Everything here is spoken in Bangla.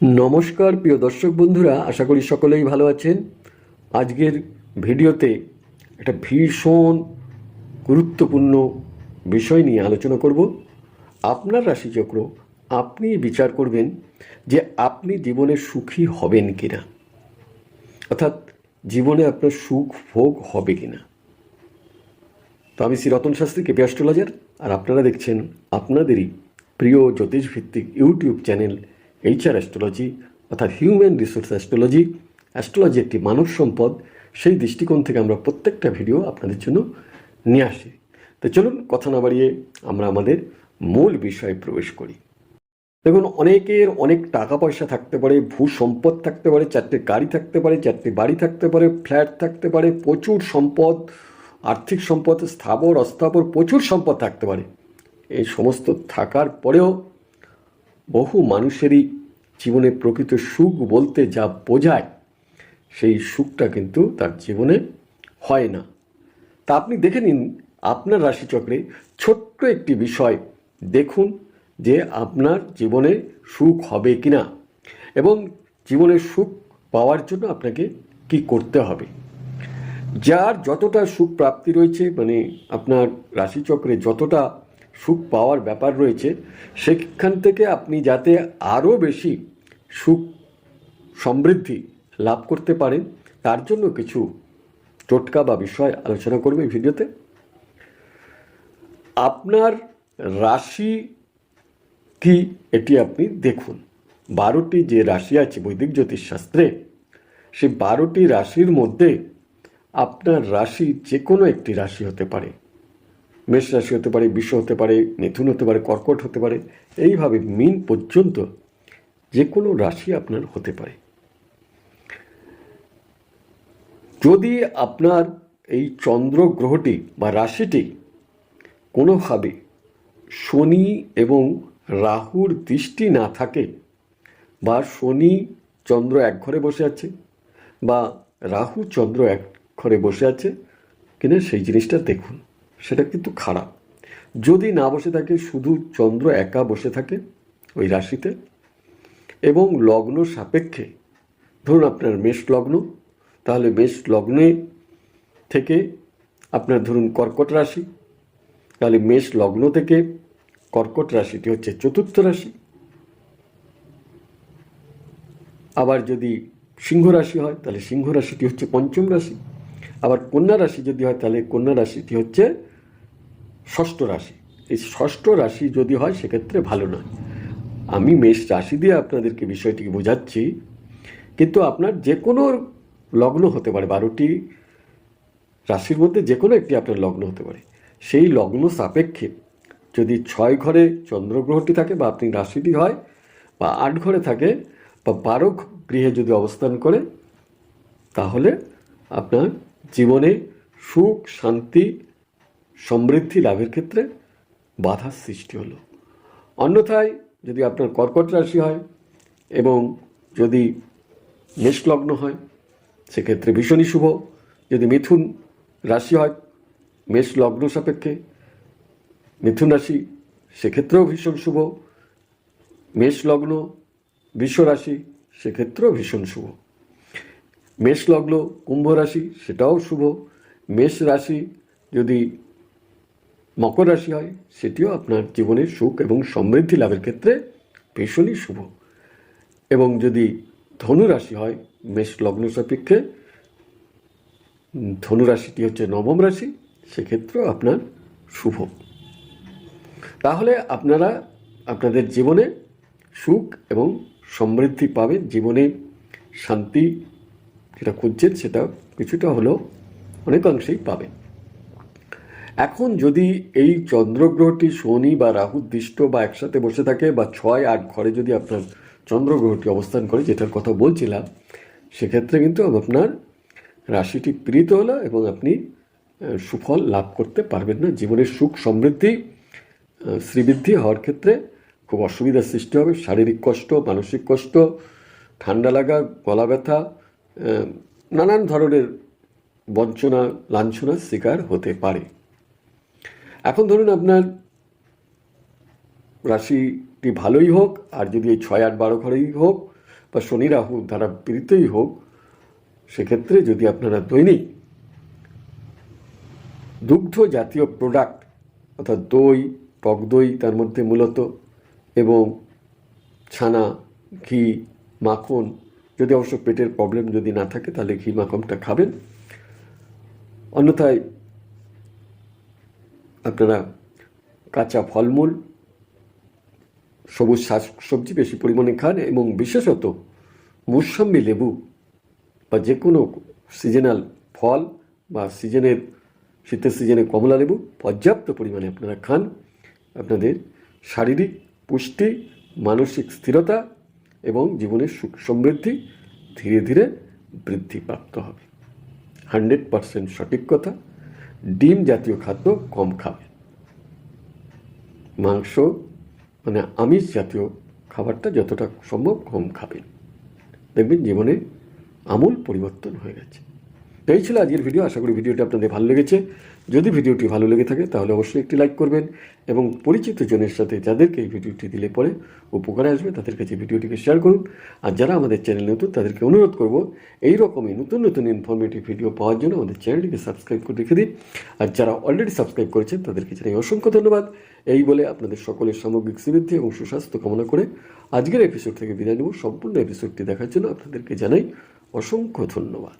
নমস্কার, প্রিয় দর্শক বন্ধুরা, আশা করি সকলেই ভালো আছেন। আজকের ভিডিওতে একটা ভীষণ গুরুত্বপূর্ণ বিষয় নিয়ে আলোচনা করব। আপনার রাশিচক্র, আপনি বিচার করবেন যে আপনি জীবনে সুখী হবেন কিনা। অর্থাৎ জীবনে আপনার সুখ ভোগ হবে কিনা। তো আমি শ্রী রতন শাস্ত্রী, কেপি অ্যাস্ট্রোলজার, আর আপনারা দেখছেন আপনাদেরই প্রিয় জ্যোতিষ ভিত্তিক ইউটিউব চ্যানেল এইচআর অ্যাস্ট্রোলজি অর্থাৎ হিউম্যান রিসোর্স অ্যাস্ট্রোলজি অ্যাস্ট্রোলজি একটি মানব সম্পদ, সেই দৃষ্টিকোণ থেকে আমরা প্রত্যেকটা ভিডিও আপনাদের জন্য নিয়ে আসি। তো চলুন কথা না বাড়িয়ে আমরা আমাদের মূল বিষয়ে প্রবেশ করি। দেখুন, অনেকের অনেক টাকা পয়সা থাকতে পারে ভূ সম্পদ থাকতে পারে, চারটে গাড়ি থাকতে পারে, চারটে বাড়ি থাকতে পারে, ফ্ল্যাট থাকতে পারে, প্রচুর সম্পদ, আর্থিক সম্পদ, স্থাবর, অস্থাবর, প্রচুর সম্পদ থাকতে পারে। এই সমস্ত থাকার পরেও বহু মানুষেরই জীবনে প্রকৃত সুখ বলতে যা বোঝায়, সেই সুখটা কিন্তু তার জীবনে হয় না। তা আপনি দেখে নিন, আপনার রাশিচক্রে ছোট্ট একটি বিষয় দেখুন যে আপনার জীবনে সুখ হবে কি না এবং জীবনে সুখ পাওয়ার জন্য আপনাকে কি করতে হবে। যার যতটা সুখ প্রাপ্তি রয়েছে মানে আপনার রাশিচক্রে যতটা সুখ পাওয়ার ব্যাপার রয়েছে, সেখান থেকে আপনি যাতে আরও বেশি সুখ সমৃদ্ধি লাভ করতে পারেন, তার জন্য কিছু টোটকা বা বিষয় আলোচনা করবে এই ভিডিওতে। আপনার রাশি কি এটি আপনি দেখুন। বারোটি যে রাশি আছে বৈদিক জ্যোতিষ শাস্ত্রে, সেই বারোটি রাশির মধ্যে আপনার রাশি যে কোনো একটি রাশি হতে পারে। মেষ রাশি হতে পারে বিশ্ব হতে পারে, মিথুন হতে পারে, কর্কট হতে পারে, এইভাবে মিন পর্যন্ত যে কোনো রাশি আপনার হতে পারে। যদি আপনার এই চন্দ্র গ্রহটি বা রাশিটি কোনোভাবে শনি এবং রাহুর দৃষ্টি না থাকে বা শনি চন্দ্র এক ঘরে বসে আছে বা রাহু চন্দ্র এক ঘরে বসে আছে, কিনা সেই জিনিসটা দেখুন। সেটা কিন্তু খারাপ। যদি না বসে থাকে, শুধু চন্দ্র একা বসে থাকে ওই রাশিতে এবং লগ্ন সাপেক্ষে, ধরুন আপনার মেষ লগ্ন, তাহলে মেষ লগ্নে থেকে আপনার ধরুন কর্কট রাশি, তাহলে মেষ লগ্ন থেকে কর্কট রাশিটি হচ্ছে চতুর্থ রাশি। আবার যদি সিংহ রাশি হয়, তাহলে সিংহ রাশিটি হচ্ছে পঞ্চম রাশি। আবার কন্যা রাশি যদি হয়, তাহলে কন্যা রাশিটি হচ্ছে ষষ্ঠ রাশি। এই ষষ্ঠ রাশি যদি হয়, সেক্ষেত্রে ভালো নয়। আমি মেষ রাশি দিয়ে আপনাদেরকে বিষয়টিকে বোঝাচ্ছি, কিন্তু আপনার যে কোনো লগ্ন হতে পারে, বারোটি রাশির মধ্যে যে কোনো একটি আপনার লগ্ন হতে পারে। সেই লগ্ন সাপেক্ষে যদি ছয় ঘরে চন্দ্রগ্রহটি থাকে বা আপনি রাশিটি হয়, বা আট ঘরে থাকে, বা বারো গৃহে যদি অবস্থান করে, তাহলে আপনার জীবনে সুখ, শান্তি, সমৃদ্ধি লাভের ক্ষেত্রে বাধার সৃষ্টি হলো। অন্যথায় যদি আপনার কর্কট রাশি হয় এবং যদি মেষলগ্ন হয়, সেক্ষেত্রে ভীষণই শুভ। যদি মিথুন রাশি হয় মেষ লগ্ন সাপেক্ষে মিথুন রাশি সেক্ষেত্রেও ভীষণ শুভ। মেষ লগ্ন বিশ্ব রাশি সেক্ষেত্রেও ভীষণ শুভ। মেষ লগ্ন, কুম্ভ রাশি, সেটাও শুভ। মেষ রাশি যদি মকর রাশি হয়, সেটিও আপনার জীবনে সুখ এবং সমৃদ্ধি লাভের ক্ষেত্রে ভীষণই শুভ। এবং যদি ধনু রাশি হয়, মেষ লগ্ন সাপেক্ষে, ধনু রাশিটি হচ্ছে নবম রাশি, সেক্ষেত্রেও আপনার শুভ। তাহলে আপনারা আপনাদের জীবনে সুখ এবং সমৃদ্ধি পাবেন জীবনে শান্তি যেটা খুঁজছেন সেটা কিছুটা হলেও অনেকাংশেই পাবেন। এখন যদি এই চন্দ্রগ্রহটি শনি বা রাহু দৃষ্ট বা একসাথে বসে থাকে বা ছয়, আট ঘরে যদি আপনার চন্দ্রগ্রহটি অবস্থান করে, যেটার কথা বলছিলাম, সেক্ষেত্রে কিন্তু আপনার রাশিটি পীড়িত হলো এবং আপনি সুফল লাভ করতে পারবেন না। জীবনের সুখ সমৃদ্ধি শ্রীবৃদ্ধি হওয়ার ক্ষেত্রে খুব অসুবিধার সৃষ্টি হবে। শারীরিক কষ্ট, মানসিক কষ্ট, ঠান্ডা লাগা, গলা ব্যথা নানান ধরনের বঞ্চনা, লাঞ্ছনার শিকার হতে পারে। এখন ধরুন আপনার রাশিটি ভালোই হোক, আর যদি এই ছয়, আট, বারো ঘরেই হোক, বা শনি, রাহু দ্বারা পীড়িতই হোক, সেক্ষেত্রে যদি আপনারা দৈনিক দুগ্ধ জাতীয় প্রোডাক্ট অর্থাৎ দই, টক দই তার মধ্যে মূলত, এবং ছানা, ঘি, মাখন যদি অবশ্য পেটের প্রবলেম যদি না থাকে, তাহলে ঘি মাখনটা খাবেন। অন্যথায় আপনারা কাঁচা ফলমূল, সবুজ শাক সবজি বেশি পরিমাণে খান এবং বিশেষত মৌসম্বি লেবু বা যে কোনো সিজনাল ফল বা সিজনের, শীতের সিজনে কমলা লেবু পর্যাপ্ত পরিমাণে আপনারা খান। আপনাদের শারীরিক, পুষ্টি, মানসিক স্থিরতা এবং জীবনের সুখ সমৃদ্ধি ধীরে ধীরে বৃদ্ধি প্রাপ্ত হবে। হান্ড্রেড পারসেন্ট সঠিক কথা, ডিম জাতীয় খাদ্য কম খাবে। মাংস মানে আমিষ জাতীয় খাবারটা যতটা সম্ভব কম খাবেন দেখবেন জীবনে আমূল পরিবর্তন হয়ে গেছে। তো এই ছিল আজকের ভিডিও। আশা করি ভিডিওটি আপনাদের ভালো লেগেছে। যদি ভিডিওটি ভালো লেগে থাকে, তাহলে অবশ্যই একটি লাইক করবেন এবং পরিচিত জনের সাথে যাদেরকে এই ভিডিওটি দিলে পরে উপকারে আসবে, তাদের কাছে ভিডিওটিকে শেয়ার করুন। আর যারা আমাদের চ্যানেল নতুন, তাদেরকে অনুরোধ করব, এই রকমই নতুন নতুন ইনফরমেটিভ ভিডিও পাওয়ার জন্য আমাদের চ্যানেলটিকে সাবস্ক্রাইব করে রেখে দিন। আর যারা অলরেডি সাবস্ক্রাইব করেছেন, তাদেরকে জানাই অসংখ্য ধন্যবাদ। এই বলে আপনাদের সকলের সামগ্রিক শ্রীবৃদ্ধি এবং সুস্বাস্থ্য কামনা করে আজকের এপিসোড থেকে বিদায় নেব। সম্পূর্ণ এপিসোডটি দেখার জন্য আপনাদেরকে জানাই অসংখ্য ধন্যবাদ।